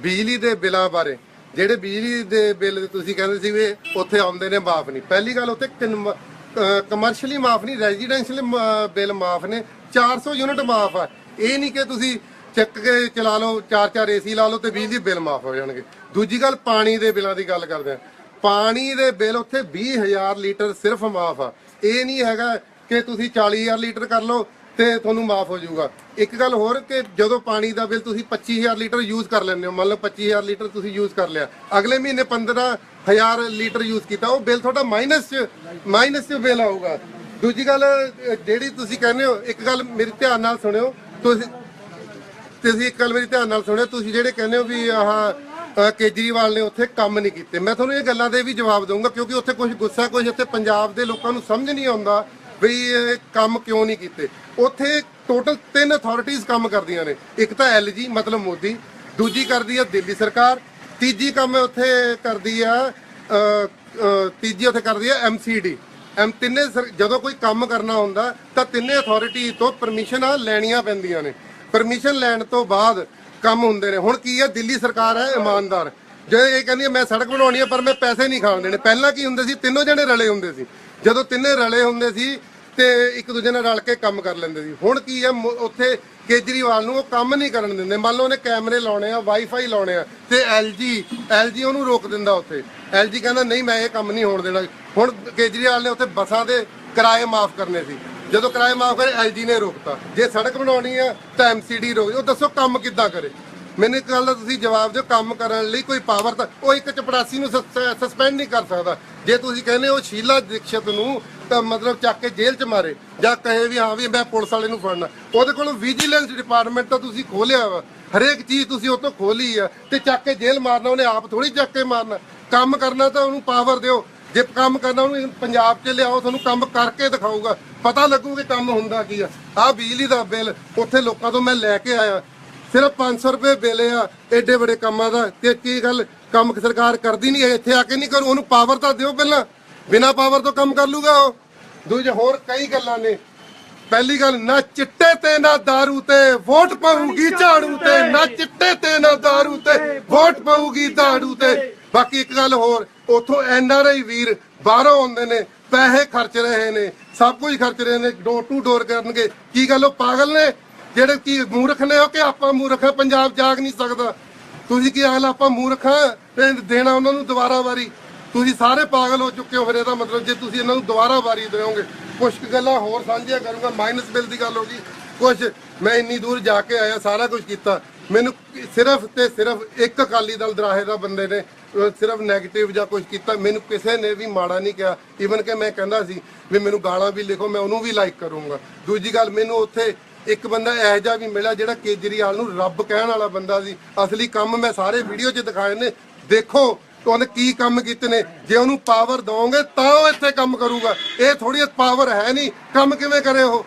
ਬਿਜਲੀ ਦੇ ਬਿੱਲਾਂ ਬਾਰੇ। ਜਿਹੜੇ ਬਿਜਲੀ ਦੇ ਬਿੱਲ ਤੁਸੀਂ ਕਹਿੰਦੇ ਸੀ ਵੀ ਉੱਥੇ ਆਉਂਦੇ ਨੇ, ਮਾਫ ਨਹੀਂ। ਪਹਿਲੀ ਗੱਲ ਉੱਥੇ ਕਮਰਸ਼ੀਅਲੀ ਮਾਫ ਨਹੀਂ ਰੈਜ਼ੀਡੈਂਸ਼ੀਅਲ ਬਿੱਲ ਮਾਫ ਨੇ। 400 ਯੂਨਿਟ ਮਾਫ ਆ। ਇਹ ਨਹੀਂ ਕਿ ਤੁਸੀਂ ਚੱਕ ਕੇ ਚਲਾ ਲਓ, ਚਾਰ ਚਾਰ ਏਸੀ ਲਾ ਲਓ ਤੇ ਬਿਜਲੀ ਬਿੱਲ ਮਾਫ ਹੋ ਜਾਣਗੇ। ਦੂਜੀ ਗੱਲ, ਪਾਣੀ ਦੇ ਬਿੱਲਾਂ ਦੀ ਗੱਲ ਕਰਦੇ ਆ। ਪਾਣੀ ਦੇ ਬਿੱਲ ਉੱਥੇ 20000 ਲੀਟਰ ਸਿਰਫ ਮਾਫ ਆ। ਇਹ ਨਹੀਂ ਹੈਗਾ ਕਿ ਤੁਸੀਂ 40000 ਲੀਟਰ ਕਰ ਲਓ ਤੇ ਤੁਹਾਨੂੰ ਮਾਫ ਹੋ ਜਾਊਗਾ। ਇੱਕ ਗੱਲ ਹੋਰ ਕਿ ਜਦੋਂ ਪਾਣੀ ਦਾ ਬਿੱਲ ਤੁਸੀਂ 25000 ਲੀਟਰ ਯੂਜ਼ ਕਰ ਲੈਂਦੇ ਹੋ, ਮੰਨ ਲਓ 25000 ਲੀਟਰ ਤੁਸੀਂ ਯੂਜ਼ ਕਰ ਲਿਆ। ਅਗਲੇ ਮਹੀਨੇ 15000 ਲੀਟਰ ਯੂਜ਼ ਕੀਤਾ, ਉਹ ਬਿੱਲ ਤੁਹਾਡਾ ਮਾਈਨਸ ਚ ਮਾਈਨਸ ਚ ਬਿੱਲ ਆਊਗਾ। ਦੂਜੀ ਗੱਲ, ਜਿਹੜੀ ਤੁਸੀਂ ਕਹਿੰਦੇ ਹੋ, ਇੱਕ ਗੱਲ ਮੇਰੇ ਧਿਆਨ ਨਾਲ ਸੁਣਿਓ, ਤੁਸੀਂ ਤੁਸੀਂ ਇੱਕ ਗੱਲ ਮੇਰੀ ਧਿਆਨ ਨਾਲ ਸੁਣਿਓ, ਤੁਸੀਂ ਜਿਹੜੇ ਕਹਿੰਦੇ ਹੋ ਵੀ ਆਹ ਕੇਜਰੀਵਾਲ ਨੇ ਉੱਥੇ ਕੰਮ ਨਹੀਂ ਕੀਤੇ। ਮੈਂ ਤੁਹਾਨੂੰ ਇਹ ਗੱਲਾਂ ਦੇ ਵੀ ਜਵਾਬ ਦਊਂਗਾ, ਕਿਉਂਕਿ ਉੱਥੇ ਕੁਝ ਗੁੱਸਾ ਕੁਝ ਉੱਥੇ ਪੰਜਾਬ ਦੇ ਲੋਕਾਂ ਨੂੰ ਸਮਝ ਨਹੀਂ ਆਉਂਦਾ। ਵੀ ਇਹ ਕੰਮ ਕਿਉਂ ਨਹੀਂ ਕੀਤੇ? ਉੱਥੇ ਟੋਟਲ ਤਿੰਨ ਅਥਾਰਟੀਆਂ ਕੰਮ ਕਰਦੀਆਂ ਨੇ। ਇੱਕ ਤਾਂ ਐਲਜੀ ਮਤਲਬ ਮੋਦੀ, ਦੂਜੀ ਕਰਦੀ ਹੈ ਦਿੱਲੀ ਸਰਕਾਰ, ਤੀਜੀ ਕੰਮ ਉੱਥੇ ਕਰਦੀ ਆ ਤੀਜੀ ਉੱਥੇ ਕਰਦੀ ਹੈ ਐਮਸੀਡੀ ਐਮ ਤਿੰਨੇ ਸਰ- ਜਦੋਂ ਕੋਈ ਕੰਮ ਕਰਨਾ ਹੁੰਦਾ, ਤਾਂ ਤਿੰਨੇ ਅਥਾਰਟੀ ਤੋਂ ਪਰਮਿਸ਼ਨਾਂ ਲੈਣੀਆਂ ਪੈਂਦੀਆਂ ਨੇ। ਪਰਮਿਸ਼ਨ ਲੈਣ ਤੋਂ ਬਾਅਦ ਕੰਮ ਹੁੰਦੇ ਨੇ। ਹੁਣ ਕੀ ਹੈ ਦਿੱਲੀ ਸਰਕਾਰ ਹੈ ਇਮਾਨਦਾਰ। ਜੇ ਇਹ ਕਹਿੰਦੀ ਮੈਂ ਸੜਕ ਬਣਾਉਣੀ ਹੈ ਪਰ ਮੈਂ ਪੈਸੇ ਨਹੀਂ ਖਾਣ ਦੇਣੇ। ਪਹਿਲਾਂ ਕੀ ਹੁੰਦੇ ਸੀ? ਤਿੰਨੋਂ ਜਣੇ ਰਲੇ ਹੁੰਦੇ ਸੀ। ਜਦੋਂ ਤਿੰਨੇ ਰਲੇ ਹੁੰਦੇ ਸੀ ਤੇ ਇੱਕ ਦੂਜੇ ਨਾਲ ਰਲ ਕੇ ਕੰਮ ਕਰ ਲੈਂਦੇ ਸੀ। ਹੁਣ ਕੀ ਹੈ ਉੱਥੇ ਕੇਜਰੀਵਾਲ ਨੂੰ ਉਹ ਕੰਮ ਨਹੀਂ ਕਰਨ ਦਿੰਦੇ। ਮੰਨ ਲਓ ਉਹਨੇ ਕੈਮਰੇ ਲਾਉਣੇ ਆ ਵਾਈਫਾਈ ਲਾਉਣੇ ਆ ਤੇ ਐਲਜੀ ਐਲਜੀ ਉਹਨੂੰ ਰੋਕ ਦਿੰਦਾ ਉੱਥੇ। ਐਲਜੀ ਕਹਿੰਦਾ, ਨਹੀਂ, ਮੈਂ ਇਹ ਕੰਮ ਨਹੀਂ ਹੋਣ ਦੇਣਾ। ਹੁਣ ਕੇਜਰੀਵਾਲ ਨੇ ਉੱਥੇ ਬੱਸਾਂ ਦੇ ਕਿਰਾਏ ਮਾਫ ਕਰਨੇ ਸੀ। ਜਦੋਂ ਕਿਰਾਏ ਮਾਫ ਕਰੇ ਐਲਜੀ ਨੇ ਰੋਕਤਾ। ਜੇ ਸੜਕ ਬਣਾਉਣੀ ਆ, ਤਾਂ ਐਮਸੀਡੀ ਰੋਕ ਉਹ ਦੱਸੋ ਕੰਮ ਕਿੱਦਾਂ ਕਰੇ? ਮੈਨੂੰ ਇੱਕ ਗੱਲ ਦਾ ਤੁਸੀਂ ਜਵਾਬ ਦਿਓ, ਕੰਮ ਕਰਨ ਲਈ ਕੋਈ ਪਾਵਰ ਤਾਂ ਉਹ ਇੱਕ ਚਪੜਾਸੀ ਨੂੰ ਸਸਪੈਂਡ ਨਹੀਂ ਕਰ ਸਕਦਾ। ਜੇ ਤੁਸੀਂ ਕਹਿੰਦੇ ਹੋ ਸ਼ੀਲਾ ਦੀਕਸ਼ਤ ਨੂੰ ਤਾਂ ਮਤਲਬ ਚੱਕ ਕੇ ਜੇਲ੍ਹ 'ਚ ਮਾਰੇ ਜਾਂ ਕਹੇ ਵੀ ਹਾਂ ਵੀ ਮੈਂ ਪੁਲਿਸ ਵਾਲੇ ਨੂੰ ਫੜਨਾ। ਉਹਦੇ ਕੋਲ ਵਿਜੀਲੈਂਸ ਡਿਪਾਰਟਮੈਂਟ ਤਾਂ ਤੁਸੀਂ ਖੋਲਿਆ ਵਾ। ਹਰੇਕ ਚੀਜ਼ ਤੁਸੀਂ ਉਹ ਤੋਂ ਖੋਲੀ ਆ ਤੇ ਚੱਕ ਕੇ ਜੇਲ੍ਹ ਮਾਰਨਾ, ਉਹਨੇ ਆਪ ਥੋੜੀ ਚੱਕ ਕੇ ਮਾਰਨਾ। ਕੰਮ ਕਰਨਾ ਤਾਂ ਉਹਨੂੰ ਪਾਵਰ ਦਿਓ। ਜੇ ਕੰਮ ਕਰਨਾ ਉਹਨੂੰ ਪੰਜਾਬ 'ਚ ਲਿਆਓ, ਤੁਹਾਨੂੰ ਕੰਮ ਕਰਕੇ ਦਿਖਾਊਗਾ। ਪਤਾ ਲੱਗੂ ਕਿ ਕੰਮ ਹੁੰਦਾ ਕੀ ਆ। ਆਹ ਬਿਜਲੀ ਦਾ ਬਿੱਲ, ਉੱਥੇ ਲੋਕਾਂ ਤੋਂ ਮੈਂ ਲੈ ਕੇ ਆਇਆ। ਸਿਰਫ 500 ਰੁਪਏ ਬਿੱਲ ਆ ਐਡੇ ਬੜੇ ਕੰਮਾਂ ਦਾ। ਤੇ ਕੀ ਗੱਲ, ਕੰਮ ਸਰਕਾਰ ਕਰਦੀ ਨਹੀਂ ਹੈ ਇੱਥੇ ਆ ਕੇ ਨਹੀਂ ਕਰੂ। ਉਹਨੂੰ ਪਾਵਰ ਤਾਂ ਦਿਓ ਪਹਿਲਾਂ। ਬਿਨਾ ਪਾਵਰ ਤੋਂ ਕੰਮ ਕਰ ਲੂਗਾ ਉਹ ਦੂਜੇ ਹੋਰ ਕਈ ਗੱਲਾਂ ਨੇ ਪਹਿਲੀ ਗੱਲ ਨਾ ਚਿੱਟੇ ਤੇ ਨਾ दारू ਤੇ ਵੋਟ ਪਾਊਗੀ ਝਾੜੂ ਤੇ ਨਾ ਚਿੱਟੇ ਤੇ ਨਾ दारू ਤੇ ਵੋਟ ਪਾਊਗੀ ਝਾੜੂ ਤੇ ਬਾਕੀ ਇੱਕ ਗੱਲ ਹੋਰ ਉਥੋਂ ਐਨਆਰਆਈ ਵੀਰ ਬਾਹਰੋਂ ਆਉਂਦੇ ਨੇ ਪੈਸੇ ਖਰਚ ਰਹੇ ਨੇ ਸਭ ਕੁਝ ਖਰਚ ਰਹੇ ਨੇ ਡੋਰ ਟੂ ਡੋਰ ਕਰਨਗੇ ਕੀ ਗੱਲ ਉਹ ਪਾਗਲ ਨੇ ਜਿਹੜੇ ਕੀ ਮੂਰਖ ਨੇ ਹੋ ਕਿ ਆਪਾਂ ਮੂਰਖ ਆ ਪੰਜਾਬ ਜਾਗ ਨਹੀਂ ਸਕਦਾ ਤੁਸੀਂ ਕੀ ਹਾਲ ਆਪਾਂ ਮੂਰਖ ਆ ਤੇ ਦੇਣਾ ਉਹਨਾਂ ਨੂੰ ਦੁਬਾਰਾ ਵਾਰੀ ਤੁਸੀਂ ਸਾਰੇ ਪਾਗਲ ਹੋ ਚੁੱਕੇ ਹੋ ਫਿਰ ਇਹਦਾ ਮਤਲਬ ਜੇ ਤੁਸੀਂ ਇਹਨਾਂ ਨੂੰ ਦੁਬਾਰਾ ਵਾਰੀ ਦਿਓਗੇ ਕੁਝ ਕੁ ਗੱਲਾਂ ਹੋਰ ਸਾਂਝੀਆਂ ਕਰੂੰਗਾ ਮਾਈਨਸ ਬਿੱਲ ਦੀ ਗੱਲ ਹੋ ਗਈ। ਕੁਝ ਮੈਂ ਇੰਨੀ ਦੂਰ ਜਾ ਕੇ ਆਇਆ, ਸਾਰਾ ਕੁਝ ਕੀਤਾ। ਮੈਨੂੰ ਸਿਰਫ ਤੇ ਸਿਰਫ ਇੱਕ ਅਕਾਲੀ ਦਲ ਦਰਾਹੇ ਦਾ ਬੰਦੇ ਨੇ ਸਿਰਫ 네ਗੇਟਿਵ ਜਾਂ ਕੁਝ ਕੀਤਾ। ਮੈਨੂੰ ਕਿਸੇ ਨੇ ਵੀ ਮਾੜਾ ਨਹੀਂ ਕਿਹਾ। ਈਵਨ ਕਿ ਮੈਂ ਕਹਿੰਦਾ ਸੀ ਵੀ ਮੈਨੂੰ ਗਾਲਾਂ ਵੀ ਲਿਖੋ, ਮੈਂ ਉਹਨੂੰ ਵੀ ਲਾਈਕ ਕਰੂੰਗਾ। ਦੂਜੀ ਗੱਲ, ਮੈਨੂੰ ਉੱਥੇ ਇੱਕ ਬੰਦਾ ਇਹੋ ਜਿਹਾ ਵੀ ਮਿਲਿਆ ਜਿਹੜਾ ਕੇਜਰੀਵਾਲ ਨੂੰ ਰੱਬ ਕਹਿਣ ਵਾਲਾ ਬੰਦਾ ਸੀ। ਅਸਲੀ ਕੰਮ ਮੈਂ ਸਾਰੇ ਵੀਡੀਓ 'ਚ ਦਿਖਾਏ ਨੇ। ਦੇਖੋ ਉਹਨੇ ਕੀ ਕੰਮ ਕੀਤੇ ਨੇ? ਜੇ ਉਹਨੂੰ ਪਾਵਰ ਦਵੋਗੇ ਤਾਂ ਉਹ ਇੱਥੇ ਕੰਮ ਕਰੂਗਾ। ਇਹ ਥੋੜੀ ਪਾਵਰ ਹੈ ਨਹੀਂ। ਕੰਮ ਕਿਵੇਂ ਕਰੇ ਉਹ?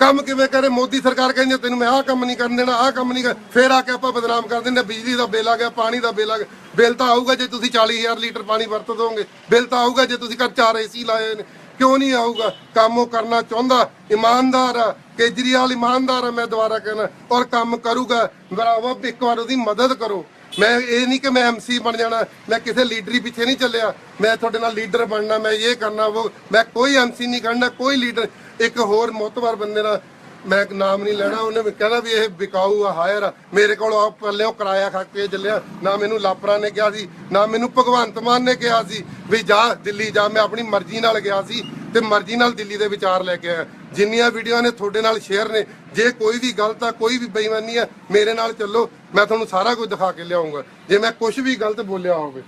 ਕੰਮ ਕਿਵੇਂ ਕਰੇ? ਮੋਦੀ ਸਰਕਾਰ ਕਹਿੰਦੀ ਹੈ, ਤੈਨੂੰ ਮੈਂ ਆਹ ਕੰਮ ਨਹੀਂ ਕਰਨ ਦੇਣਾ ਆਹ ਕੰਮ ਨਹੀਂ ਕਰ। ਫੇਰ ਆ ਕੇ ਆਪਾਂ ਬਦਨਾਮ ਕਰ ਦਿੰਦੇ ਬਿਜਲੀ ਦਾ ਬਿੱਲ ਆ ਗਿਆ ਪਾਣੀ ਦਾ ਬਿੱਲ ਆ ਗਿਆ। ਬਿੱਲ ਤਾਂ ਆਊਗਾ ਜੇ ਤੁਸੀਂ 40000 ਲੀਟਰ ਪਾਣੀ ਵਰਤ ਦੋਗੇ। ਬਿੱਲ ਤਾਂ ਆਊਗਾ ਜੇ ਤੁਸੀਂ ਘਰ ਚਾਰ ਏਸੀ ਲਾਏ ਨੇ। ਕਿਉਂ ਨਹੀਂ ਆਊਗਾ? ਕੰਮ ਉਹ ਕਰਨਾ ਚਾਹੁੰਦਾ। ਇਮਾਨਦਾਰ ਆ ਕੇਜਰੀਵਾਲ ਇਮਾਨਦਾਰ ਆ ਮੈਂ ਦੁਬਾਰਾ ਕਹਿਣਾ। ਔਰ ਕੰਮ ਕਰੂਗਾ। ਬਰਾਬਰ ਇੱਕ ਵਾਰ ਉਹਦੀ ਮਦਦ ਕਰੋ। ਮੈਂ ਇਹ ਨਹੀਂ ਕਿ ਮੈਂ ਐਮਸੀ ਬਣ ਜਾਣਾ, ਮੈਂ ਕਿਸੇ ਲੀਡਰੀ ਪਿੱਛੇ ਨਹੀਂ ਚੱਲਿਆ। ਮੈਂ ਤੁਹਾਡੇ ਨਾਲ ਲੀਡਰ ਬਣਨਾ, ਮੈਂ ਇਹ ਕਰਨਾ ਉਹ ਮੈਂ ਕੋਈ ਐਮਸੀ ਨਹੀਂ ਕਰਨਾ, ਕੋਈ ਲੀਡਰ ਇੱਕ ਹੋਰ ਮੋਤਬਰ ਬੰਦੇ ਨਾਲ ਮੈਂ ਨਾਮ ਨਹੀਂ ਲੈਣਾ, ਉਹਨੇ ਵੀ ਕਹਿੰਦਾ ਵੀ ਇਹ ਵਿਕਾਊ ਆ ਹਾਇਰ ਆ। ਮੇਰੇ ਕੋਲ ਆ ਪੱਲਿਓ ਕਿਰਾਇਆ ਖਾ ਕੇ ਚੱਲਿਆ, ਨਾ ਮੈਨੂੰ ਲਾਪਰਾ ਨੇ ਕਿਹਾ ਸੀ, ਨਾ ਮੈਨੂੰ ਭਗਵੰਤ ਮਾਨ ਨੇ ਕਿਹਾ ਸੀ ਵੀ ਜਾ ਦਿੱਲੀ ਜਾ, ਮੈਂ ਆਪਣੀ ਮਰਜ਼ੀ ਨਾਲ ਗਿਆ ਸੀ ਤੇ ਮਰਜ਼ੀ ਨਾਲ ਦਿੱਲੀ ਦੇ ਵਿਚਾਰ ਲੈ ਕੇ ਆਇਆ। ਜਿੰਨੀਆਂ ਵੀਡੀਓ ਨੇ ਤੁਹਾਡੇ ਨਾਲ ਸ਼ੇਅਰ ਨੇ, ਜੇ ਕੋਈ ਵੀ ਗਲਤ ਆ, ਕੋਈ ਵੀ ਬੇਈਮਾਨੀ ਆ, ਮੇਰੇ ਨਾਲ ਚੱਲੋ ਮੈਂ ਤੁਹਾਨੂੰ ਸਾਰਾ ਕੁਝ ਦਿਖਾ ਕੇ ਲਿਆਉਂਗਾ ਜੇ ਮੈਂ ਕੁਝ ਵੀ ਗਲਤ ਬੋਲਿਆ ਹੋਵੇ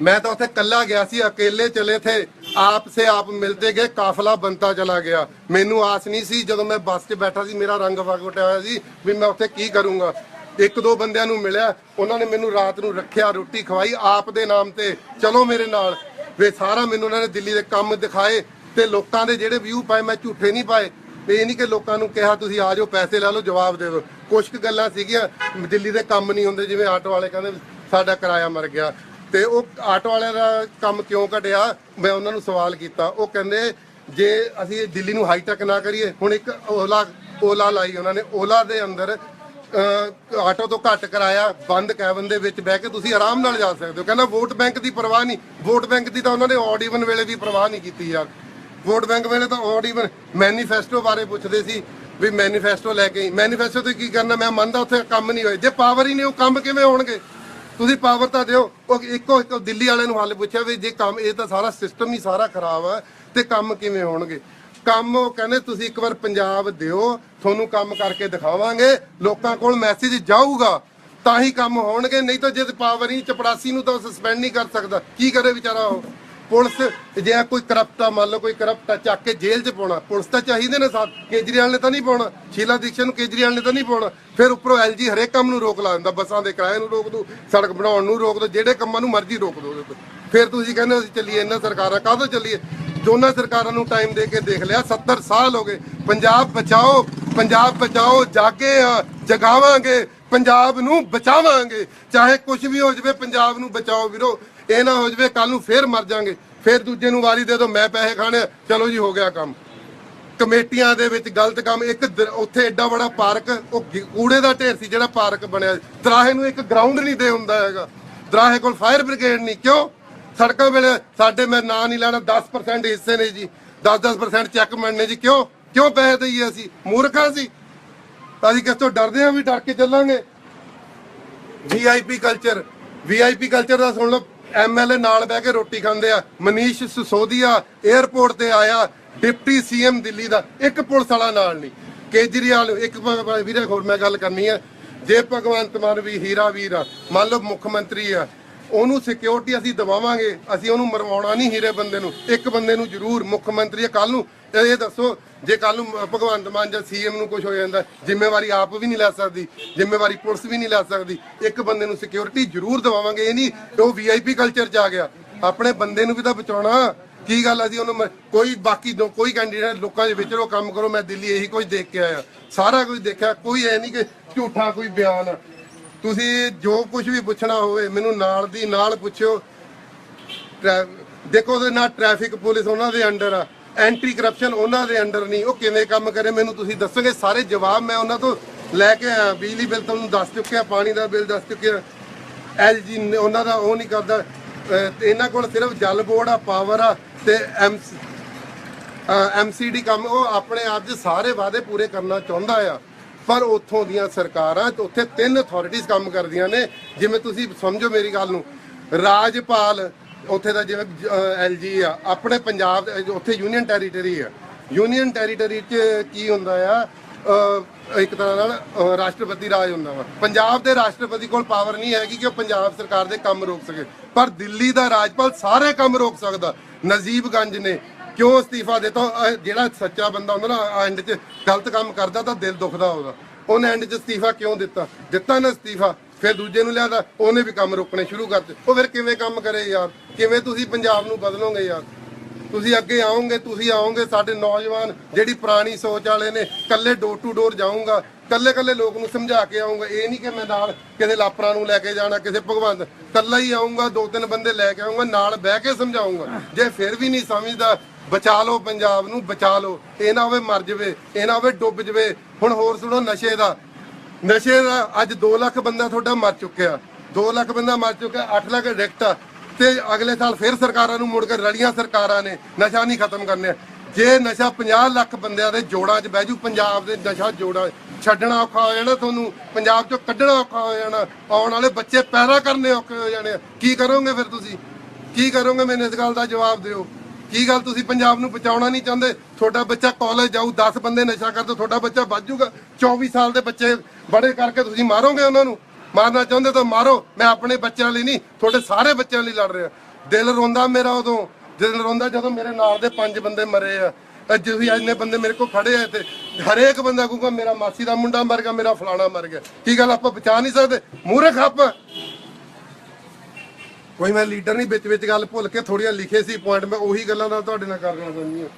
मैं तो उसे कल्ला गया सी अकेले चले थे आप से आप मिलते गए काफला बनता चला गया ਮੈਨੂੰ ਆਸ ਨਹੀਂ ਸੀ ਜਦੋਂ ਮੈਂ ਬੱਸ 'ਚ ਬੈਠਾ ਸੀ ਮੇਰਾ ਰੰਗ ਵਗਟਿਆ ਹੋਇਆ ਸੀ ਵੀ ਮੈਂ ਉੱਥੇ ਕੀ ਕਰੂੰਗਾ ਇੱਕ ਦੋ ਬੰਦਿਆਂ ਨੂੰ ਮਿਲਿਆ ਉਹਨਾਂ ਨੇ ਮੈਨੂੰ ਰਾਤ ਨੂੰ ਰੱਖਿਆ ਰੋਟੀ ਖਵਾਈ ਆਪ ਦੇ ਨਾਮ ਤੇ ਚਲੋ ਮੇਰੇ ਨਾਲ ਵੇ ਸਾਰਾ ਮੈਨੂੰ ਉਹਨਾਂ ਨੇ ਦਿੱਲੀ ਦੇ ਕੰਮ ਦਿਖਾਏ ਤੇ ਲੋਕਾਂ ਦੇ ਜਿਹੜੇ ਵਿਊ ਪਾਏ ਮੈਂ ਝੂਠੇ ਨਹੀਂ ਪਾਏ ਵੀ ਇਹ ਨਹੀਂ ਕਿ ਲੋਕਾਂ ਨੂੰ ਕਿਹਾ ਤੁਸੀਂ ਆ ਜਾਓ ਪੈਸੇ ਲੈ ਲਓ ਜਵਾਬ ਦੇ ਦਿਓ। ਕੁਝ ਕੁ ਗੱਲਾਂ ਸੀਗੀਆਂ ਦਿੱਲੀ ਦੇ ਕੰਮ ਨਹੀਂ ਹੁੰਦੇ ਜਿਵੇਂ ਆਟੋ ਵਾਲੇ ਕਹਿੰਦੇ ਸਾਡਾ ਕਿਰਾਇਆ ਮਰ ਗਿਆ। ਤੇ ਉਹ ਆਟੋ ਵਾਲਿਆਂ ਦਾ ਕੰਮ ਕਿਉਂ ਘਟਿਆ? ਮੈਂ ਉਹਨਾਂ ਨੂੰ ਸਵਾਲ ਕੀਤਾ। ਉਹ ਕਹਿੰਦੇ ਜੇ ਅਸੀਂ ਦਿੱਲੀ ਨੂੰ ਹਾਈਟੈਕ ਨਾ ਕਰੀਏ ਹੁਣ ਇੱਕ ਓਲਾ ਓਲਾ ਲਾਈ ਉਹਨਾਂ ਨੇ। ਓਲਾ ਦੇ ਅੰਦਰ ਅਹ, ਆਟੋ ਤੋਂ ਘੱਟ ਕਰਾਇਆ ਬੰਦ ਕੈਬਨ ਦੇ ਵਿੱਚ ਬਹਿ ਕੇ ਤੁਸੀਂ ਆਰਾਮ ਨਾਲ ਜਾ ਸਕਦੇ ਹੋ। ਕਹਿੰਦਾ ਵੋਟ ਬੈਂਕ ਦੀ ਪਰਵਾਹ ਨਹੀਂ। ਵੋਟ ਬੈਂਕ ਦੀ ਤਾਂ ਉਹਨਾਂ ਨੇ ਆਡ ਵੇਲੇ ਵੀ ਪਰਵਾਹ ਨਹੀਂ ਕੀਤੀ ਯਾਰ। ਵੋਟ ਬੈਂਕ ਵੇਲੇ ਤਾਂ ਆਡ ਇਵਨ ਮੈਨੀਫੈਸਟੋ ਬਾਰੇ ਪੁੱਛਦੇ ਸੀ ਵੀ ਮੈਨੀਫੈਸਟੋ ਲੈ ਕੇ ਮੈਨੀਫੈਸਟੋ ਤੇ ਕੀ ਕਰਨਾ? ਮੈਂ ਮੰਨਦਾ ਉੱਥੇ ਕੰਮ ਨਹੀਂ ਹੋਏ। ਜੇ ਪਾਵਰ ਹੀ ਨਹੀਂ, ਉਹ ਕੰਮ ਕਿਵੇਂ ਹੋਣਗੇ? ਤੁਸੀਂ ਪਾਵਰ ਤਾਂ ਦਿਓ। ਉਹ ਇੱਕੋ ਇੱਕ ਦਿੱਲੀ ਵਾਲਿਆਂ ਨੂੰ ਹੱਲ ਪੁੱਛਿਆ ਵੀ ਜੇ ਕੰਮ ਇਹ ਤਾਂ ਸਾਰਾ ਸਿਸਟਮ ਹੀ ਸਾਰਾ ਖਰਾਬ ਆ ਤੇ ਕੰਮ ਕਿਵੇਂ ਹੋਣਗੇ? ਕੰਮ ਉਹ ਕਹਿੰਦੇ, ਤੁਸੀਂ ਇੱਕ ਵਾਰ ਪੰਜਾਬ ਦਿਓ, ਤੁਹਾਨੂੰ ਕੰਮ ਕਰਕੇ ਦਿਖਾਵਾਂਗੇ। ਲੋਕਾਂ ਕੋਲ ਮੈਸੇਜ ਜਾਊਗਾ, ਤਾਂ ਹੀ ਕੰਮ ਹੋਣਗੇ। ਨਹੀਂ ਤਾਂ ਜੇ ਪਾਵਰ ਹੀ ਚਪੜਾਸੀ ਨੂੰ ਤਾਂ ਸਸਪੈਂਡ ਨਹੀਂ ਕਰ ਸਕਦਾ। ਕੀ ਕਰੇ ਵਿਚਾਰਾ ਉਹ? ਪੁਲਿਸ ਜੇ ਕੋਈ ਕਰਪਟ ਆ, ਮੰਨ ਲਓ ਕੋਈ ਕਰਪਟ ਆ, ਚੱਕ ਕੇ ਜੇਲ੍ਹ 'ਚ ਪਾਉਣਾ। ਪੁਲਿਸ ਤਾਂ ਚਾਹੀਦੇ ਨੇ ਸਾਥ। ਕੇਜਰੀਵਾਲ ਨੇ ਤਾਂ ਨਹੀਂ ਪਾਉਣਾ। ਸ਼ੀਲਾ ਦੀਕਸ਼ਤ ਨੂੰ ਕੇਜਰੀਵਾਲ ਨੇ ਤਾਂ ਨਹੀਂ ਪਾਉਣਾ। ਫਿਰ ਉੱਪਰੋਂ ਐਲਜੀ ਹਰੇਕ ਕੰਮ ਨੂੰ ਰੋਕ ਲਾ ਦਿੰਦਾ। ਬੱਸਾਂ ਦੇ ਕਿਰਾਏ ਨੂੰ ਰੋਕ ਦੋ, ਸੜਕ ਬਣਾਉਣ ਨੂੰ ਰੋਕ ਦੋ, ਜਿਹੜੇ ਕੰਮਾਂ ਨੂੰ ਮਰਜ਼ੀ ਰੋਕ ਦੋ ਉਹਦੇ ਤੋਂ ਫਿਰ ਤੁਸੀਂ ਕਹਿੰਦੇ ਹੋ, ਅਸੀਂ ਚੱਲੀਏ ਇਹਨਾਂ ਸਰਕਾਰਾਂ ਕਾਹਦੋਂ ਚੱਲੀਏ? ਦੋਨਾਂ ਸਰਕਾਰਾਂ ਨੂੰ ਟਾਈਮ ਦੇ ਕੇ ਦੇਖ ਲਿਆ 70 ਸਾਲ ਹੋ ਗਏ। ਪੰਜਾਬ ਬਚਾਓ ਪੰਜਾਬ ਬਚਾਓ, ਜਾਗੇ ਆ ਜਗਾਵਾਂਗੇ। ਪੰਜਾਬ ਨੂੰ ਬਚਾਵਾਂਗੇ। ਚਾਹੇ ਕੁਝ ਵੀ ਹੋ ਜਾਵੇ, ਪੰਜਾਬ ਨੂੰ ਬਚਾਓ ਵੀਰੋ। ਇਹ ਨਾ ਹੋ ਜਾਵੇ ਕੱਲ ਨੂੰ ਫੇਰ ਮਰ ਜਾਾਂਗੇ। ਫੇਰ ਦੂਜੇ ਨੂੰ ਵਾਰੀ ਦੇ ਦਿਓ, ਮੈਂ ਪੈਸੇ ਖਾਣੇ ਚਲੋ ਜੀ, ਹੋ ਗਿਆ ਕੰਮ। ਕਮੇਟੀਆਂ ਦੇ ਵਿੱਚ ਗਲਤ ਕੰਮ। ਇੱਕ ਉੱਥੇ ਐਡਾ ਬੜਾ ਪਾਰਕ, ਉਹ ਕੂੜੇ ਦਾ ਢੇਰ ਸੀ ਜਿਹੜਾ ਪਾਰਕ ਬਣਿਆ। ਦਰਾਹੇ ਨੂੰ ਇੱਕ ਗਰਾਊਂਡ ਨਹੀਂ ਦੇ ਹੁੰਦਾ ਹੈਗਾ। ਦਰਾਹੇ ਕੋਲ ਫਾਇਰ ਬ੍ਰਿਗੇਡ ਨਹੀਂ। ਕਿਉਂ? ਸੜਕਾਂ ਵੇਲੇ ਸਾਡੇ ਮੈਂ ਨਾਂ ਨਹੀਂ ਲੈਣਾ 10% ਹਿੱਸੇ ਨੇ ਜੀ। 10-10% ਚੈੱਕ ਮੰਨਨੇ ਜੀ। ਕਿਉਂ? ਕਿਉਂ ਪੈਸੇ ਦਈਏ ਅਸੀਂ? ਮੂਰਖਾਂ ਸੀ। ਅਸੀਂ ਕਿਸ ਤੋਂ ਡਰਦੇ ਆ ਵੀ ਡਰ ਕੇ ਚੱਲਾਂਗੇ? ਵੀਆਈਪੀ ਕਲਚਰ ਵੀਆਈਪੀ ਕਲਚਰ ਦਾ ਸੁਣ ਲਓ ਐਮਐਲਏ ਨਾਲ ਬਹਿ ਕੇ ਰੋਟੀ ਖਾਂਦੇ ਆ, ਮਨੀਸ਼ ਸਿਸੋਦੀਆ 에ਅਰਪੋਰਟ ਤੇ ਆਇਆ, ਡਿਪਟੀ ਸੀਐਮ ਦਿੱਲੀ ਦਾ, ਇੱਕ ਪੁਲਿਸ ਵਾਲਾ ਨਾਲ ਨਹੀਂ। ਕੇਜਰੀਵਾਲ, ਇੱਕ ਪ- ਵੀਰੇ ਹੋਰ ਮੈਂ ਗੱਲ ਕਰਨੀ ਆ, ਜੇ ਭਗਵੰਤ ਮਾਨ ਵੀ ਹੀਰਾ ਵੀਰ ਆ, ਮੰਨ ਲਓ ਮੁੱਖ ਮੰਤਰੀ ਆ, ਉਹਨੂੰ ਸਿਕਿਉਰਿਟੀ ਅਸੀਂ ਦਵਾਵਾਂਗੇ, ਅਸੀਂ ਉਹਨੂੰ ਮਰਵਾਉਣਾ ਨਹੀਂ ਹੀਰੇ ਬੰਦੇ ਨੂੰ, ਇੱਕ ਬੰਦੇ ਨੂੰ ਜ਼ਰੂਰ ਮੁੱਖ ਮੰਤਰੀ ਕੱਲ ਨੂੰ ਇਹ ਦੱਸੋ ਜੇ ਕੱਲ ਨੂੰ ਭਗਵੰਤ ਮਾਨ ਜਾਂ ਸੀਐਮ ਨੂੰ ਕੁਝ ਹੋ ਜਾਂਦਾ, ਜ਼ਿੰਮੇਵਾਰੀ ਆਪ ਵੀ ਨਹੀਂ ਲੈ ਸਕਦੀ, ਜ਼ਿੰਮੇਵਾਰੀ ਪੁਲਿਸ ਵੀ ਨਹੀਂ ਲੈ ਸਕਦੀ। ਇੱਕ ਬੰਦੇ ਨੂੰ ਸਿਕਿਉਰਿਟੀ ਜ਼ਰੂਰ ਦਵਾਵਾਂਗੇ, ਇਹ ਨਹੀਂ ਕਿ ਉਹ ਵੀਆਈਪੀ ਕਲਚਰ ਚ ਆ ਗਿਆ। ਆਪਣੇ ਬੰਦੇ ਨੂੰ ਵੀ ਤਾਂ ਬਚਾਉਣਾ। ਕੀ ਗੱਲ ਆ ਜੀ, ਉਹਨੂੰ ਕੋਈ ਬਾਕੀ ਕੋਈ ਕੈਂਡੀਡੇਟ ਲੋਕਾਂ ਦੇ ਵਿਚਰੋ ਕੰਮ ਕਰੋ, ਮੈਂ ਦਿੱਲੀ ਇਹੀ ਕੁਝ ਦੇਖ ਕੇ ਆਇਆ। ਸਾਰਾ ਕੁਝ ਦੇਖਿਆ, ਕੋਈ ਐ ਨਹੀਂ ਕਿ ਝੂਠਾ ਕੋਈ ਬਿਆਨ। ਆ। ਤੁਸੀਂ ਜੋ ਕੁਝ ਵੀ ਪੁੱਛਣਾ ਹੋਵੇ, ਮੈਨੂੰ ਨਾਲ ਦੀ ਨਾਲ ਪੁੱਛਿਓ। ਟਰੈ- ਦੇਖੋ, ਉਹਦੇ ਨਾਲ ਟ੍ਰੈਫਿਕ ਪੁਲਿਸ ਉਹਨਾਂ ਦੇ ਅੰਡਰ ਆ। ਐਂਟੀ ਕਰਪਸ਼ਨ ਉਹਨਾਂ ਦੇ ਅੰਡਰ ਨਹੀਂ। ਉਹ ਕਿਵੇਂ ਕੰਮ ਕਰੇ, ਮੈਨੂੰ ਤੁਸੀਂ ਦੱਸੋਗੇ? ਸਾਰੇ ਜਵਾਬ ਮੈਂ ਉਹਨਾਂ ਤੋਂ ਲੈ ਕੇ ਆਇਆ। ਬਿਜਲੀ ਬਿੱਲ ਤੁਹਾਨੂੰ ਦੱਸ ਚੁੱਕਿਆ, ਪਾਣੀ ਦਾ ਬਿੱਲ ਦੱਸ ਚੁੱਕਿਆ। ਐਲਜੀ ਉਹਨਾਂ ਦਾ ਉਹ ਨਹੀਂ ਕਰਦਾ। ਇਹਨਾਂ ਕੋਲ ਸਿਰਫ ਜਲ ਬੋਰਡ ਆ ਪਾਵਰ ਆ ਤੇ ਐਮ ਐਮਸੀਡੀ ਕੰਮ ਉਹ ਆਪਣੇ ਆਪ 'ਚ ਸਾਰੇ ਵਾਅਦੇ ਪੂਰੇ ਕਰਨਾ ਚਾਹੁੰਦਾ ਆ। ਪਰ ਉੱਥੋਂ ਦੀਆਂ ਸਰਕਾਰਾਂ ਉੱਥੇ ਤਿੰਨ ਅਥਾਰਟੀਆਂ ਕੰਮ ਕਰਦੀਆਂ ਨੇ। ਜਿਵੇਂ ਤੁਸੀਂ ਸਮਝੋ ਮੇਰੀ ਗੱਲ ਨੂੰ। ਰਾਜਪਾਲ ਉੱਥੇ ਦਾ ਜਿਵੇਂ ਐਲਜੀ ਆ ਆਪਣੇ ਪੰਜਾਬ ਦੇ- ਉੱਥੇ ਯੂਨੀਅਨ ਟੈਰੀਟਰੀ ਆ। ਯੂਨੀਅਨ ਟੈਰੀਟਰੀ 'ਚ ਕੀ ਹੁੰਦਾ ਆ? ਅਹ, ਇੱਕ ਤਰ੍ਹਾਂ ਨਾਲ ਅਹ, ਰਾਸ਼ਟਰਪਤੀ ਰਾਜ ਹੁੰਦਾ ਵਾ। ਪੰਜਾਬ ਦੇ ਰਾਸ਼ਟਰਪਤੀ ਕੋਲ ਪਾਵਰ ਨਹੀਂ ਹੈਗੀ ਕਿ ਉਹ ਪੰਜਾਬ ਸਰਕਾਰ ਦੇ ਕੰਮ ਰੋਕ ਸਕੇ। ਪਰ ਦਿੱਲੀ ਦਾ ਰਾਜਪਾਲ ਸਾਰੇ ਕੰਮ ਰੋਕ ਸਕਦਾ। ਨਜੀਬ ਗੰਜ ਨੇ ਕਿਉਂ ਅਸਤੀਫਾ ਦਿੱਤਾ? ਅਹ ਜਿਹੜਾ ਸੱਚਾ ਬੰਦਾ ਹੁੰਦਾ ਨਾ ਐਂਡ 'ਚ ਗਲਤ ਕੰਮ ਕਰਦਾ ਤਾਂ ਦਿਲ ਦੁਖਦਾ ਉਹਦਾ। ਉਹਨੇ ਐਂਡ 'ਚ ਅਸਤੀਫਾ ਕਿਉਂ ਦਿੱਤਾ? ਦਿੱਤਾ ਨਾ ਅਸਤੀਫਾ। ਫਿਰ ਦੂਜੇ ਨੂੰ ਲਿਆਦਾ, ਉਹਨੇ ਵੀ ਕੰਮ ਰੋਕਣੇ ਸ਼ੁਰੂ ਕਰਤੇ। ਉਹ ਫਿਰ ਕਿਵੇਂ ਕੰਮ ਕਰੇ ਯਾਰ? ਕਿਵੇਂ ਤੁਸੀਂ ਪੰਜਾਬ ਨੂੰ ਬਦਲੋਗੇ ਯਾਰ? ਤੁਸੀਂ ਅੱਗੇ ਆਓਗੇ, ਤੁਸੀਂ ਆਓਗੇ, ਸਾਡੇ ਨੌਜਵਾਨ ਜਿਹੜੀ ਪੁਰਾਣੀ ਸੋਚ ਵਾਲੇ ਨੇ ਕੱਲੇ ਡੋਰ ਟੂ ਡੋਰ ਜਾਊਂਗਾ ਕੱਲੇ ਕੱਲੇ ਲੋਕ ਨੂੰ ਸਮਝਾ ਕੇ ਆਉਂਗਾ ਇਹ ਨਹੀਂ ਕਿ ਮੈਂ ਨਾਲ ਕਿਸੇ ਲਾਪਰਾਂ ਨੂੰ ਲੈ ਕੇ ਜਾਣਾ, ਕਿਸੇ ਭਗਵੰਤ ਕੱਲਾ ਹੀ ਆਉਂਗਾ ਦੋ ਤਿੰਨ ਬੰਦੇ ਲੈ ਕੇ ਆਉਂਗਾ ਨਾਲ ਬਹਿ ਕੇ ਸਮਝਾਉਂਗਾ ਜੇ ਫਿਰ ਵੀ ਨਹੀਂ ਸਮਝਦਾ, ਬਚਾ ਲਓ ਪੰਜਾਬ ਨੂੰ, ਬਚਾ ਲਓ। ਇਹ ਨਾ ਹੋਵੇ ਮਰ ਜਵੇ, ਇਹ ਨਾ ਹੋਵੇ ਡੁੱਬ ਜਵੇ। ਹੁਣ ਹੋਰ ਸੁਣੋ ਨਸ਼ੇ ਦਾ ਨਸ਼ੇ ਦਾ ਅੱਜ 2 ਲੱਖ ਬੰਦਾ ਤੁਹਾਡਾ ਮਰ ਚੁੱਕਿਆ। 2 ਲੱਖ ਬੰਦਾ ਮਰ ਚੁੱਕਿਆ 8 ਲੱਖ ਐਡਿਕਟ ਆ ਤੇ ਅਗਲੇ ਸਾਲ ਫਿਰ ਸਰਕਾਰਾਂ ਨੂੰ ਮੁੜ ਕੇ ਰਲੀਆਂ ਸਰਕਾਰਾਂ ਨੇ ਨਸ਼ਾ ਨਹੀਂ ਖਤਮ ਕਰਨੇ। ਜੇ ਨਸ਼ਾ 50 ਲੱਖ ਬੰਦਿਆਂ ਦੇ ਜੋੜਾਂ 'ਚ ਬਹਿ ਜੂ, ਪੰਜਾਬ ਦੇ ਨਸ਼ਾ ਜੋੜਾਂ ਛੱਡਣਾ ਔਖਾ ਹੋ ਜਾਣਾ ਤੁਹਾਨੂੰ, ਪੰਜਾਬ 'ਚੋਂ ਕੱਢਣਾ ਔਖਾ ਹੋ ਜਾਣਾ, ਆਉਣ ਵਾਲੇ ਬੱਚੇ ਪੈਦਾ ਕਰਨੇ ਔਖੇ ਹੋ ਜਾਣੇ ਆ। ਕੀ ਕਰੋਗੇ ਫਿਰ ਤੁਸੀਂ? ਕੀ ਕਰੋਗੇ ਮੈਨੂੰ ਇਸ ਗੱਲ ਦਾ ਜਵਾਬ ਦਿਓ। ਕੀ ਗੱਲ ਤੁਸੀਂ ਪੰਜਾਬ ਨੂੰ ਬਚਾਉਣਾ ਨਹੀਂ ਚਾਹੁੰਦੇ? ਤੁਹਾਡਾ ਬੱਚਾ ਕਾਲਜ ਜਾਊ 10 ਬੰਦੇ ਨਸ਼ਾ ਕਰਦੇ, ਤੁਹਾਡਾ ਬੱਚਾ ਬਚ ਜਾਊਗਾ 24 ਸਾਲ ਦੇ ਬੱਚੇ ਬੜੇ ਕਰਕੇ ਤੁਸੀਂ ਮਾਰੋਗੇ ਉਹਨਾਂ ਨੂੰ? ਮਾਰਨਾ ਚਾਹੁੰਦੇ ਤਾਂ ਮਾਰੋ। ਮੈਂ ਆਪਣੇ ਬੱਚਿਆਂ ਲਈ ਨਹੀਂ, ਤੁਹਾਡੇ ਸਾਰੇ ਬੱਚਿਆਂ ਲਈ ਲੜ ਰਿਹਾ। ਦਿਲ ਰੋਂਦਾ ਮੇਰਾ ਉਦੋਂ। ਦਿਲ ਰੋਂਦਾ ਜਦੋਂ ਮੇਰੇ ਨਾਲ ਦੇ ਪੰਜ ਬੰਦੇ ਮਰੇ ਆ। ਅੱਜ ਵੀ ਇੰਨੇ ਬੰਦੇ ਮੇਰੇ ਕੋਲ ਖੜੇ ਆ ਤੇ ਹਰੇਕ ਬੰਦਾ ਕਹੂਗਾ, ਮੇਰਾ ਮਾਸੀ ਦਾ ਮੁੰਡਾ ਮਰ ਗਿਆ, ਮੇਰਾ ਫਲਾਣਾ ਮਰ ਗਿਆ। ਕੀ ਗੱਲ ਆਪਾਂ ਬਚਾ ਨਹੀਂ ਸਕਦੇ? ਮੂਰਖ ਆਪਾਂ। ਕੋਈ ਮੈਂ ਲੀਡਰ ਨਹੀਂ, ਵਿੱਚ ਵਿੱਚ ਗੱਲ ਭੁੱਲ ਕੇ ਥੋੜੀਆਂ ਲਿਖੇ ਸੀ ਪੁਆਇੰਟ ਮੈਂ ਉਹੀ ਗੱਲਾਂ ਦਾ ਤੁਹਾਡੇ ਨਾਲ ਕਰਨਾ ਚਾਹੁੰਦੀ ਹਾਂ।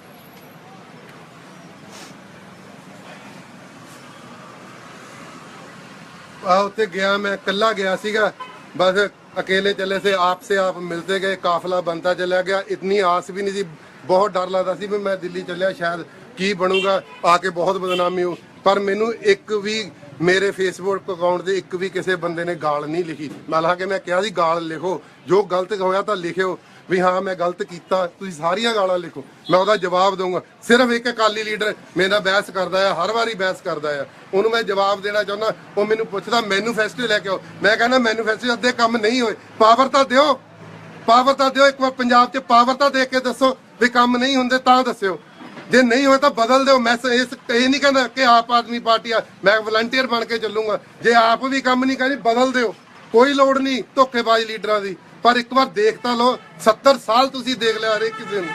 ਆ ਉੱਥੇ ਗਿਆ, ਮੈਂ ਇਕੱਲਾ ਗਿਆ ਸੀਗਾ। ਬਸ ਅਕੇਲੇ ਚੱਲੇ ਸੇ ਆਪ ਸੇ ਆਪ ਮਿਲਤੇ ਗਏ, ਕਾਫਲਾ ਬੰਦਾ ਚਲਾ ਗਿਆ। ਇਤਨੀ ਆਸ ਵੀ ਨਹੀਂ ਸੀ, ਬਹੁਤ ਡਰ ਲੱਗਦਾ ਸੀ ਵੀ ਮੈਂ ਦਿੱਲੀ ਚੱਲਿਆ, ਸ਼ਾਇਦ ਕੀ ਬਣੂਗਾ, ਆ ਕੇ ਬਹੁਤ ਬਦਨਾਮੀ ਹੋ। ਪਰ ਮੈਨੂੰ ਇੱਕ ਵੀ ਮੇਰੇ ਫੇਸਬੁੱਕ ਅਕਾਊਂਟ ਦੇ ਇੱਕ ਵੀ ਕਿਸੇ ਬੰਦੇ ਨੇ ਗਾਲ ਨਹੀਂ ਲਿਖੀ। ਮੈਂ ਲਾ ਕੇ ਮੈਂ ਕਿਹਾ ਸੀ, ਗਾਲ ਲਿਖੋ। ਜੋ ਗਲਤ ਹੋਇਆ ਤਾਂ ਲਿਖਿਓ। ਵੀ ਹਾਂ, ਮੈਂ ਗਲਤ ਕੀਤਾ। ਤੁਸੀਂ ਸਾਰੀਆਂ ਗਾਲਾਂ ਲਿਖੋ। ਮੈਂ ਉਹਦਾ ਜਵਾਬ ਦਊਂਗਾ। ਸਿਰਫ ਇੱਕ ਅਕਾਲੀ ਲੀਡਰ ਮੇਰਾ ਬਹਿਸ ਕਰਦਾ ਆ, ਹਰ ਵਾਰੀ ਬਹਿਸ ਕਰਦਾ ਆ। ਉਹਨੂੰ ਮੈਂ ਜਵਾਬ ਦੇਣਾ ਚਾਹੁੰਦਾ। ਉਹ ਮੈਨੂੰ ਪੁੱਛਦਾ ਮੈਨੂਫੈਸਟੋ ਲੈ ਕੇ ਆਓ। ਮੈਂ ਕਹਿੰਦਾ ਮੈਨੂਫੈਸਟੋ ਅੱਧੇ ਕੰਮ ਨਹੀਂ ਹੋਏ। ਪਾਵਰ ਤਾਂ ਦਿਓ। ਪਾਵਰ ਤਾਂ ਦਿਓ। ਇੱਕ ਵਾਰ ਪੰਜਾਬ 'ਚ ਪਾਵਰ ਤਾਂ ਦੇ ਕੇ ਦੱਸੋ ਵੀ ਕੰਮ ਨਹੀਂ ਹੁੰਦੇ ਤਾਂ ਦੱਸਿਓ। ਜੇ ਨਹੀਂ ਹੋਇਆ ਤਾਂ ਬਦਲ ਦਿਓ। ਮੈਂ ਇਸ ਇਹ ਨਹੀਂ ਕਹਿੰਦਾ ਕਿ ਆਪ ਆਦਮੀ ਪਾਰਟੀ ਆ, ਮੈਂ ਵਲੰਟੀਅਰ ਬਣ ਕੇ ਚੱਲੂਗਾ। ਜੇ ਆਪ ਵੀ ਕੰਮ ਨਹੀਂ ਕਰੀ ਬਦਲ ਦਿਓ। ਕੋਈ ਲੋੜ ਨਹੀਂ ਧੋਖੇਬਾਜ਼ ਲੀਡਰਾਂ ਦੀ। ਪਰ ਇੱਕ ਵਾਰ ਦੇਖ ਤਾਂ ਲਓ 70 ਸਾਲ ਤੁਸੀਂ ਦੇਖ ਲਿਆ ਹਰੇਕ ਕਿਸੇ ਨੂੰ।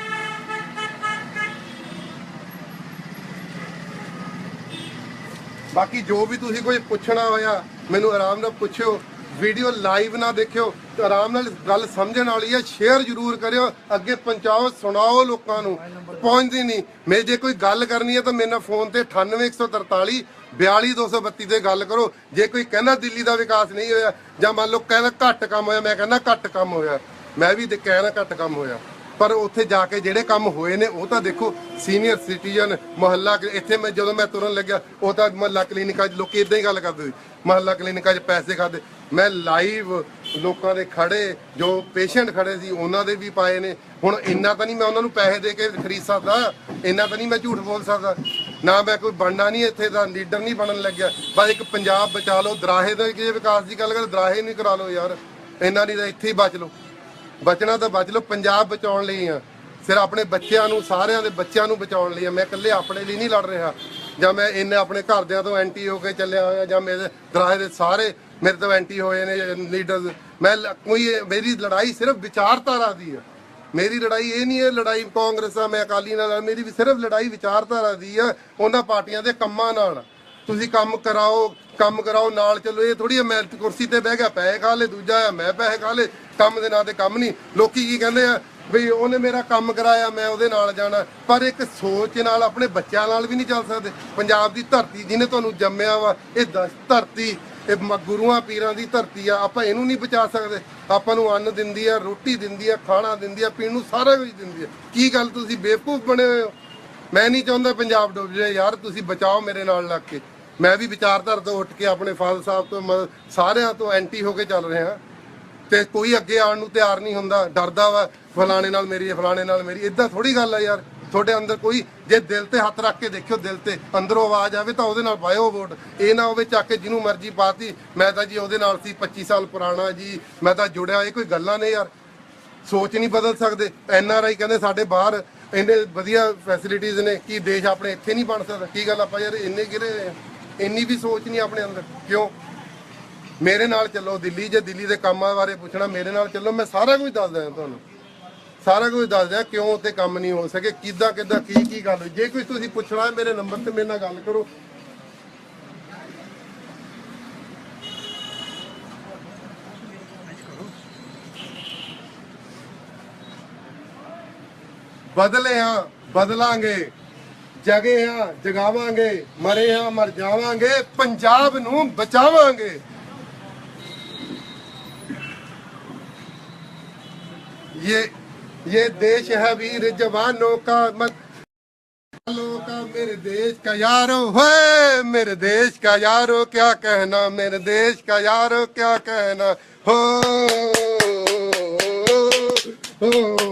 ਬਾਕੀ ਜੋ ਵੀ ਤੁਸੀਂ ਕੋਈ ਪੁੱਛਣਾ ਹੋਇਆ, ਮੈਨੂੰ ਆਰਾਮ ਨਾਲ ਪੁੱਛਿਓ। ਵੀਡੀਓ ਲਾਈਵ ਨਾ ਦੇਖਿਓ ਤੇ ਆਰਾਮ ਨਾਲ ਗੱਲ ਸਮਝਣ ਵਾਲੀ ਹੈ ਸ਼ੇਅਰ ਜ਼ਰੂਰ ਕਰਿਓ, ਅੱਗੇ ਪਹੁੰਚਾਓ, ਸੁਣਾਓ ਲੋਕਾਂ ਨੂੰ, ਪਹੁੰਚਦੀ ਨਹੀਂ। ਮੈਂ ਜੇ ਕੋਈ ਗੱਲ ਕਰਨੀ ਹੈ ਤਾਂ ਮੇਰੇ ਨਾਲ ਫੋਨ ਤੇ 98143 42232 ਤੇ ਗੱਲ ਕਰੋ। ਜੇ ਕੋਈ ਕਹਿੰਦਾ ਦਿੱਲੀ ਦਾ ਵਿਕਾਸ ਨਹੀਂ ਹੋਇਆ ਜਾਂ ਮੰਨ ਲਓ ਕਹਿੰਦਾ ਘੱਟ ਕੰਮ ਹੋਇਆ, ਮੈਂ ਕਹਿੰਦਾ ਘੱਟ ਕੰਮ ਹੋਇਆ। ਮੈਂ ਵੀ ਤੇ ਕਹਿਣਾ ਘੱਟ ਕੰਮ ਹੋਇਆ। ਪਰ ਉੱਥੇ ਜਾ ਕੇ ਜਿਹੜੇ ਕੰਮ ਹੋਏ ਨੇ, ਉਹ ਤਾਂ ਦੇਖੋ ਸੀਨੀਅਰ ਸਿਟੀਜ਼ਨ ਮੁਹੱਲਾ ਕਲੀ- ਇੱਥੇ ਮੈਂ ਜਦੋਂ ਮੈਂ ਤੁਰਨ ਲੱਗਿਆ, ਉਹ ਤਾਂ ਮਹੱਲਾ ਕਲੀਨਿਕਾਂ 'ਚ ਲੋਕੀ ਇਦਾਂ ਹੀ ਗੱਲ ਕਰਦੇ ਸੀ। ਮੁਹੱਲਾ ਕਲੀਨਿਕਾਂ 'ਚ ਪੈਸੇ ਖਾਦੇ। ਮੈਂ ਲਾਈਵ ਲੋਕਾਂ ਦੇ ਖੜੇ, ਜੋ ਪੇਸ਼ੈਂਟ ਖੜੇ ਸੀ, ਉਹਨਾਂ ਦੇ ਵੀ ਪਾਏ ਨੇ। ਹੁਣ ਇੰਨਾ ਤਾਂ ਨਹੀਂ ਮੈਂ ਉਹਨਾਂ ਨੂੰ ਪੈਸੇ ਦੇ ਕੇ ਖਰੀਦ ਸਕਦਾ, ਇੰਨਾ ਤਾਂ ਨਹੀਂ ਮੈਂ ਝੂਠ ਬੋਲ ਸਕਦਾ। ਨਾ ਮੈਂ ਕੋਈ ਬਣਨਾ ਨਹੀਂ ਇੱਥੇ ਦਾ ਲੀਡਰ ਨਹੀਂ ਬਣਨ ਲੱਗਿਆ। ਬਸ ਇੱਕ ਪੰਜਾਬ ਬਚਾ ਲਓ, ਦਰਾਹੇ ਦਾ ਵਿਕਾਸ ਦੀ ਗੱਲ ਕਰ, ਦਰਾਹੇ ਨਹੀਂ ਕਰਾ ਲਓ ਯਾਰ। ਇੰਨਾ ਨਹੀਂ ਤਾਂ ਇੱਥੇ ਹੀ ਬਚ ਲਓ। ਬਚਣਾ ਤਾਂ ਬਚ ਲਓ, ਪੰਜਾਬ ਬਚਾਉਣ ਲਈ ਆ। ਸਿਰ ਆਪਣੇ ਬੱਚਿਆਂ ਨੂੰ, ਸਾਰਿਆਂ ਦੇ ਬੱਚਿਆਂ ਨੂੰ ਬਚਾਉਣ ਲਈ ਆ। ਮੈਂ ਇਕੱਲੇ ਆਪਣੇ ਲਈ ਨਹੀਂ ਲੜ ਰਿਹਾ। ਜਾਂ ਮੈਂ ਇੰਨੇ ਆਪਣੇ ਘਰਦਿਆਂ ਤੋਂ ਐਂਟੀ ਹੋ ਕੇ ਚੱਲਿਆ ਹੋਇਆ, ਜਾਂ ਮੇਰੇ ਦਰਾਹੇ ਦੇ ਸਾਰੇ ਮੇਰੇ ਤੋਂ ਐਂਟੀ ਹੋਏ ਨੇ ਲੀਡਰ ਮੈਂ ਕੋਈ ਮੇਰੀ ਲੜਾਈ ਸਿਰਫ ਵਿਚਾਰਧਾਰਾ ਦੀ ਆ। ਮੇਰੀ ਲੜਾਈ ਇਹ ਨਹੀਂ ਹੈ, ਲੜਾਈ ਕਾਂਗਰਸ ਆ, ਮੈਂ ਅਕਾਲੀ ਨਾਲ ਮੇਰੀ ਵੀ ਸਿਰਫ ਲੜਾਈ ਵਿਚਾਰਧਾਰਾ ਦੀ ਆ, ਉਹਨਾਂ ਪਾਰਟੀਆਂ ਦੇ ਕੰਮਾਂ ਨਾਲ। ਤੁਸੀਂ ਕੰਮ ਕਰਾਓ ਕੰਮ ਕਰਾਓ, ਨਾਲ ਚੱਲੋ। ਇਹ ਥੋੜੀ ਮੈਂ ਕੁਰਸੀ ਤੇ ਬਹਿ ਗਿਆ, ਪੈਸੇ ਖਾ ਲੇ ਦੂਜਾ ਆ ਮੈਂ ਪੈਸੇ ਖਾ ਲੇ ਕੰਮ ਦੇ ਨਾਂ ਤੇ ਕੰਮ ਨਹੀਂ। ਲੋਕੀ ਕੀ ਕਹਿੰਦੇ ਆ, ਵੀ ਉਹਨੇ ਮੇਰਾ ਕੰਮ ਕਰਾਇਆ, ਮੈਂ ਉਹਦੇ ਨਾਲ ਜਾਣਾ। ਪਰ ਇੱਕ ਸੋਚ ਨਾਲ ਆਪਣੇ ਬੱਚਿਆਂ ਨਾਲ ਵੀ ਨਹੀਂ ਚੱਲ ਸਕਦੇ। ਪੰਜਾਬ ਦੀ ਧਰਤੀ ਜਿਹਨੇ ਤੁਹਾਨੂੰ ਜੰਮਿਆ ਵਾ, ਇਹ ਦਸ ਧਰਤੀ, ਇਹ ਮ- ਗੁਰੂਆਂ ਪੀਰਾਂ ਦੀ ਧਰਤੀ ਆ, ਆਪਾਂ ਇਹਨੂੰ ਨਹੀਂ ਬਚਾ ਸਕਦੇ। ਆਪਾਂ ਨੂੰ ਅੰਨ ਦਿੰਦੀ ਆ, ਰੋਟੀ ਦਿੰਦੀ ਆ, ਖਾਣਾ ਦਿੰਦੀ ਆ, ਪੀਣ ਨੂੰ ਸਾਰਾ ਕੁਝ ਦਿੰਦੀ ਆ। ਕੀ ਗੱਲ ਤੁਸੀਂ ਬੇਵਕੂਫ ਬਣੇ ਹੋਏ ਹੋ? ਮੈਂ ਨਹੀਂ ਚਾਹੁੰਦਾ ਪੰਜਾਬ ਡੁੱਬ ਜਾਏ। ਯਾਰ, ਤੁਸੀਂ ਬਚਾਓ ਮੇਰੇ ਨਾਲ ਲੱਗ ਕੇ। ਮੈਂ ਵੀ ਵਿਚਾਰਧਾਰਾ ਤੋਂ ਉੱਠ ਕੇ ਆਪਣੇ ਫਾਦਰ ਸਾਹਿਬ ਤੋਂ ਮ- ਸਾਰਿਆਂ ਤੋਂ ਐਂਟੀ ਹੋ ਕੇ ਚੱਲ ਰਿਹਾ। ਤੇ ਕੋਈ ਅੱਗੇ ਆਉਣ ਨੂੰ ਤਿਆਰ ਨਹੀਂ ਹੁੰਦਾ। ਡਰਦਾ ਵਾ, ਫਲਾਣੇ ਨਾਲ ਮੇਰੀ ਫਲਾਣੇ ਨਾਲ ਮੇਰੀ। ਇਦਾਂ ਥੋੜੀ ਗੱਲ ਆ ਯਾਰ। ਤੁਹਾਡੇ ਅੰਦਰ ਕੋਈ, ਜੇ ਦਿਲ ਤੇ ਹੱਥ ਰੱਖ ਕੇ ਦੇਖਿਓ ਦਿਲ ਤੇ, ਅੰਦਰੋਂ ਆਵਾਜ਼ ਆਵੇ ਤਾਂ ਉਹਦੇ ਨਾਲ ਪਾਇਓ ਵੋਟ। ਇਹ ਨਾ ਹੋਵੇ ਚੱਕ ਕੇ ਜਿਹਨੂੰ ਮਰਜ਼ੀ ਪਾਤੀ, ਮੈਂ ਤਾਂ ਜੀ ਉਹਦੇ ਨਾਲ ਸੀ 25 ਸਾਲ ਪੁਰਾਣਾ ਜੀ, ਮੈਂ ਤਾਂ ਜੁੜਿਆ, ਇਹ ਕੋਈ ਗੱਲਾਂ ਨੇ ਯਾਰ। ਸੋਚ ਨਹੀਂ ਬਦਲ ਸਕਦੇ। ਐਨ ਆਰ ਆਈ ਕਹਿੰਦੇ ਸਾਡੇ ਬਾਹਰ ਇੰਨੇ ਵਧੀਆ ਫੈਸਿਲਿਟੀਆਂ ਨੇ ਕੀ ਦੇਸ਼ ਆਪਣੇ ਇੱਥੇ ਨਹੀਂ ਬਣ ਸਕਦਾ। ਕੀ ਗੱਲ ਆਪਾਂ ਯਾਰ ਇੰਨੇ ਗਿਰੇ ਇੰਨੀ ਵੀ ਸੋਚ ਨਹੀਂ ਆਪਣੇ ਅੰਦਰ। ਕਿਉਂ? ਮੇਰੇ ਨਾਲ ਚੱਲੋ, ਦਿੱਲੀ ਜੇ ਦਿੱਲੀ ਦੇ ਕੰਮਾਂ ਬਾਰੇ ਪੁੱਛਣਾ, ਮੇਰੇ ਨਾਲ ਚੱਲੋ, ਮੈਂ ਸਾਰਾ ਕੁਝ ਦੱਸ ਦਿਆਂ ਤੁਹਾਨੂੰ। ਸਾਰਾ ਕੁਝ ਦੱਸ ਦਿਆਂ ਕਿਉਂ ਉੱਥੇ ਕੰਮ ਨਹੀਂ ਹੋ ਸਕੇ, ਕਿੱਦਾਂ ਕਿੱਦਾਂ, ਕੀ ਕੀ ਗੱਲ ਜੇ ਕੋਈ ਤੁਸੀਂ ਪੁੱਛਣਾ ਹੈ, ਮੇਰੇ ਨੰਬਰ ਤੇ ਮੇਰੇ ਨਾਲ ਗੱਲ ਕਰੋ। ਬਦਲੇ ਹਾਂ, ਬਦਲਾਂਗੇ। ਜਗੇ ਹਾਂ, ਜਗਾਵਾਂਗੇ। ਮਰੇ ਹਾਂ, ਮਰ ਜਾਵਾਂਗੇ। ਪੰਜਾਬ ਨੂੰ ਬਚਾਵਾਂਗੇ। ये ये देश है वीर जवानों का मत का मेरे देश का यारो है मेरे देश का यारो क्या कहना मेरे देश का यारो क्या कहना हो हो